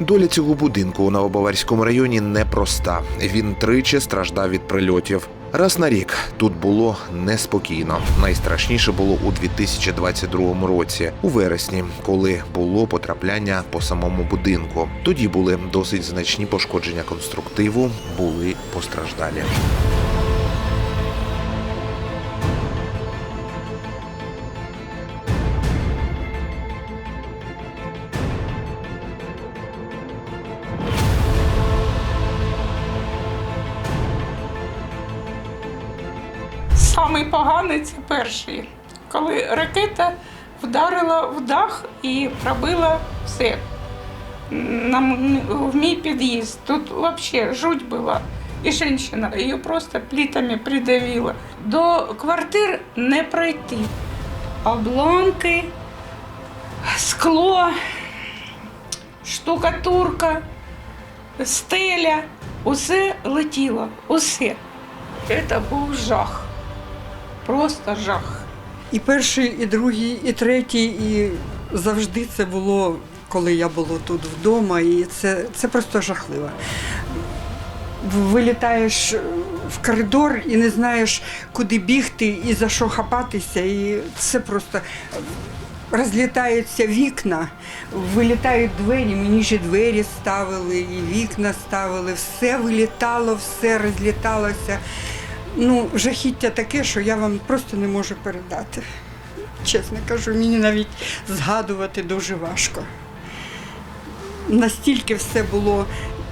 Доля цього будинку у Новобаварському районі непроста. Він тричі страждав від прильотів. Раз на рік тут було неспокійно. Найстрашніше було у 2022 році, у вересні, коли було потрапляння по самому будинку. Тоді були досить значні пошкодження конструктиву, були постраждалі. Самий поганий це перший, коли ракета вдарила в дах і пробила все. На в мій під'їзд. Тут взагалі жуть була. І жінка, її просто плітами придавила. До квартир не пройти. Обломки, скло, штукатурка, стеля. Усе летіло, усе. Це був жах. Просто жах. І перший, і другий, і третій, і завжди це було, коли я була тут вдома, і це, це просто жахливо. Вилітаєш в коридор і не знаєш, куди бігти і за що хапатися. І це просто розлітаються вікна, вилітають двері, мені ж і двері ставили, і вікна ставили, все вилітало, все розліталося. Ну, жахіття таке, що я вам просто не можу передати. Чесно кажу, мені навіть згадувати дуже важко. Настільки все було,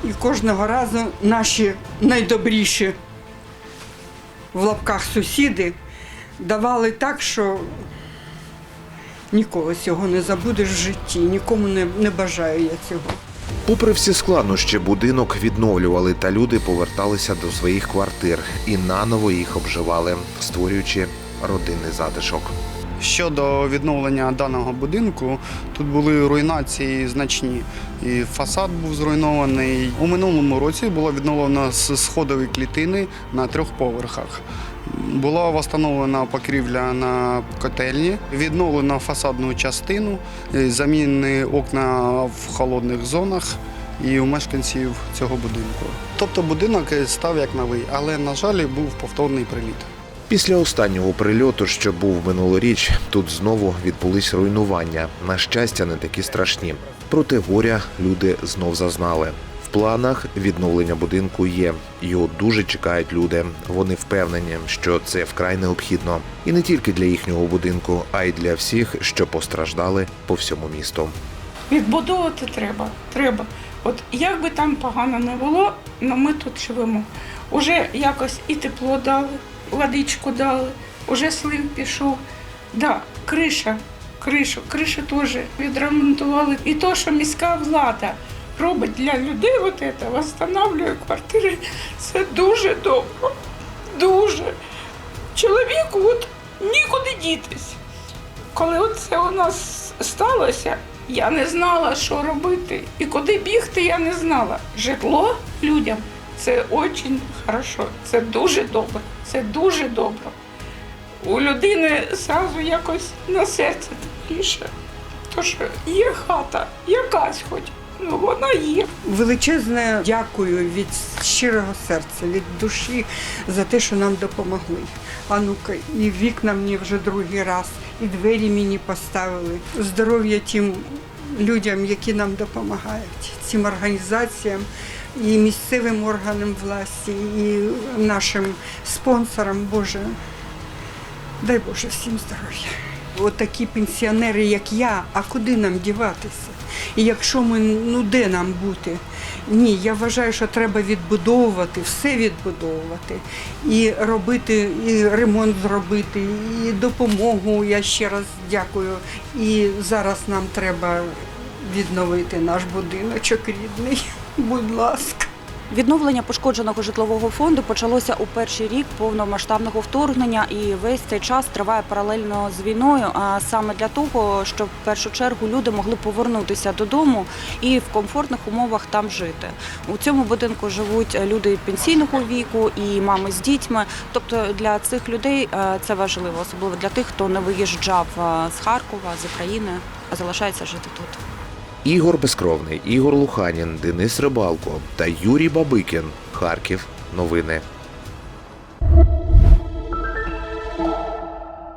і кожного разу наші найдобріші в лапках сусіди давали так, що ніколи цього не забудеш в житті, нікому не, не бажаю я цього. Попри всі складнощі, будинок відновлювали, та люди поверталися до своїх квартир і наново їх обживали, створюючи родинний затишок. Щодо відновлення даного будинку, тут були руйнації значні. І фасад був зруйнований. У минулому році було відновлено сходові клітини на трьох поверхах. Була встановлена покрівля на котельні, відновлено фасадну частину, е, замінені окна в холодних зонах і у мешканців цього будинку. Тобто будинок став як новий, але, на жаль, був повторний приліт. Після останнього прильоту, що був минулоріч, тут знову відбулись руйнування. На щастя, не такі страшні. Проте горя люди знов зазнали. Планах відновлення будинку є. Його дуже чекають люди. Вони впевнені, що це вкрай необхідно. І не тільки для їхнього будинку, а й для всіх, що постраждали по всьому місту. Відбудовувати треба. Треба. От як би там погано не було, але ми тут живемо. Уже якось і тепло дали, водичку дали, уже слив пішов. Да, криша, кришу, кришу теж відремонтували. І то, що міська влада робить для людей, от це, встановлює квартири, це дуже добре. Дуже. Чоловіку от нікуди дітись. Коли це у нас сталося, я не знала, що робити і куди бігти, я не знала. Житло людям це дуже хорошо, це дуже добре, це дуже добре. У людини зразу якось на серце тепліше. То що є хата, якась хоч, вона є. Величезне дякую від щирого серця, від душі за те, що нам допомогли. А ну-ка, і вікна мені вже другий раз, і двері мені поставили. Здоров'я тим людям, які нам допомагають, цим організаціям, і місцевим органам власті, і нашим спонсорам. Боже, дай Боже всім здоров'я. От такі пенсіонери, як я, а куди нам діватися? І якщо ми, ну де нам бути? Ні, я вважаю, що треба відбудовувати, все відбудовувати. І робити, і ремонт зробити, і допомогу. Я ще раз дякую. І зараз нам треба відновити наш будиночок рідний. Будь ласка. Відновлення пошкодженого житлового фонду почалося у перший рік повномасштабного вторгнення, і весь цей час триває паралельно з війною. А саме для того, щоб в першу чергу люди могли повернутися додому і в комфортних умовах там жити. У цьому будинку живуть люди пенсійного віку і мами з дітьми. Тобто для цих людей е, це важливо, особливо для тих, хто не виїжджав е, з Харкова, з України, а залишається жити тут. Ігор Безкровний, Ігор Луханін, Денис Рибалко та Юрій Бабикін. Харків. Новини.